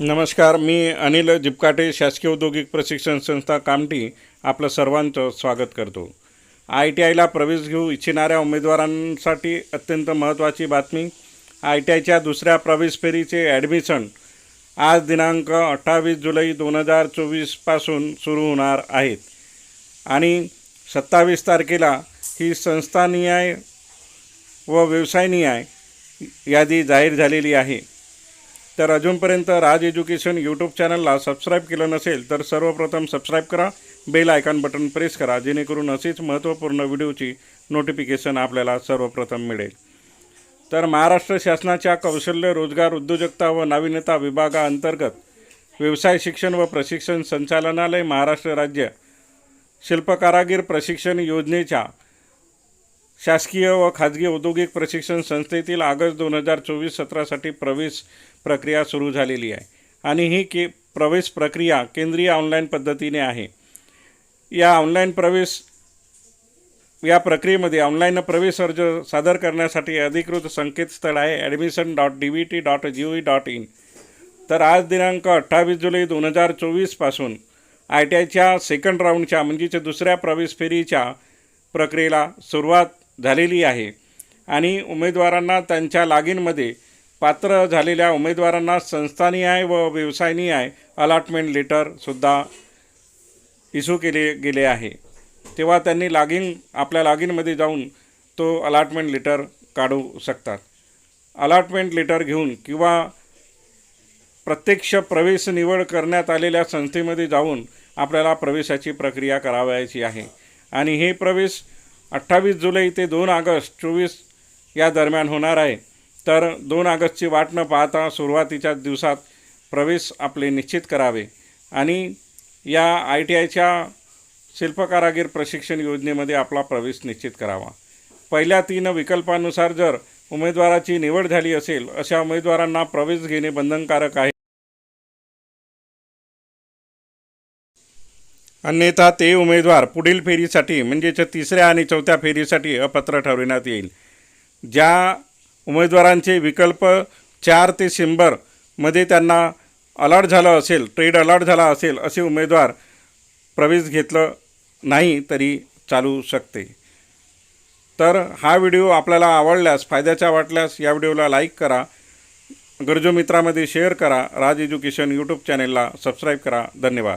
नमस्कार मी अनिल जिपकाटे शासकीय औद्योगिक प्रशिक्षण संस्था कामटी आपलं सर्वांचं स्वागत करतो. आय टी आयला प्रवेश घेऊ इच्छिणाऱ्या उमेदवारांसाठी अत्यंत महत्त्वाची बातमी आय टी आयच्या दुसऱ्या प्रवेश फेरीचे ॲडमिशन आज दिनांक अठ्ठावीस जुलै दोन हजार चोवीसपासून सुरू होणार आहेत. आणि सत्तावीस तारखेला ही संस्थानिहाय व व्यवसायनिहाय यादी जाहीर झालेली आहे. तर अजूनपर्यंत राज एज्युकेशन यूट्यूब चॅनलला सबस्क्राईब केलं नसेल तर सर्वप्रथम सबस्क्राईब करा. बेल आयकॉन बटन प्रेस करा जेणेकरून अशीच महत्त्वपूर्ण व्हिडिओची नोटिफिकेशन आपल्याला सर्वप्रथम मिळेल. तर महाराष्ट्र शासनाच्या कौशल्य रोजगार उद्योजकता व नाविन्यता विभागाअंतर्गत व्यवसाय शिक्षण व प्रशिक्षण संचालनालय महाराष्ट्र राज्य शिल्पकारागीर प्रशिक्षण योजनेच्या शासकीय व खाजगी औद्योगिक प्रशिक्षण संस्थेतील ऑगस्ट दोन हजार चोवीस सतरासाठी प्रवेश प्रक्रिया सुरू झालेली आहे. आणि ही के प्रवेश प्रक्रिया केंद्रीय ऑनलाईन पद्धतीने आहे. या ऑनलाईन प्रवेश या प्रक्रियेमध्ये ऑनलाईन प्रवेश अर्ज सादर करण्यासाठी अधिकृत संकेतस्थळ आहे admission dot D V T dot G O dot in तर आज दिनांक अठ्ठावीस जुलै दोन हजार चोवीसपासून आय टी आयच्या सेकंड राऊंडच्या म्हणजेच दुसऱ्या प्रवेश फेरीच्या प्रक्रियेला सुरुवात झालेली आहे. आणि उमेदवारांना त्यांच्या लागीनमध्ये पात्र झालेल्या उमेदवारांना संस्थानिहाय व व्यवसायनिहाय अलॉटमेंट लेटरसुद्धा इशू केले गेले आहे. तेव्हा त्यांनी लागीन आपल्या लागीनमध्ये जाऊन तो अलॉटमेंट लेटर काढू शकतात. अलॉटमेंट लेटर घेऊन किंवा प्रत्यक्ष प्रवेश निवड करण्यात आलेल्या संस्थेमध्ये जाऊन आपल्याला प्रवेशाची प्रक्रिया करावयाची आहे. आणि हे प्रवेश अठ्ठावीस जुलै ते दोन ऑगस्ट चोवीस या दरम्यान होणार आहे. तर दोन ऑगस्टची वाट न पाहता सुरुवातीच्या दिवसात प्रवेश आपले निश्चित करावे. आणि या आय टी आयच्या शिल्पकारागीर प्रशिक्षण योजनेमध्ये आपला प्रवेश निश्चित करावा. पहिल्या तीन विकल्पानुसार जर उमेदवाराची निवड झाली असेल अशा उमेदवारांना प्रवेश घेणे बंधनकारक आहे. अन्यथा ते उमेदवार पुढील फेरीसाठी म्हणजेच तिसऱ्या आणि चौथ्या फेरीसाठी अपात्र ठरविण्यात येईल. ज्या उमेदवारांचे विकल्प चार ते शंभरमध्ये त्यांना अलॉट झालं असेल ट्रेड अलर्ट झाला असेल असे उमेदवार प्रवेश घेतलं नाही तरी चालू शकते. तर हा व्हिडिओ आपल्याला आवडल्यास फायद्याचा वाटल्यास या व्हिडिओला लाईक करा. गरजू मित्रामध्ये शेअर करा. राज एज्युकेशन यूट्यूब चॅनेलला सबस्क्राईब करा. धन्यवाद.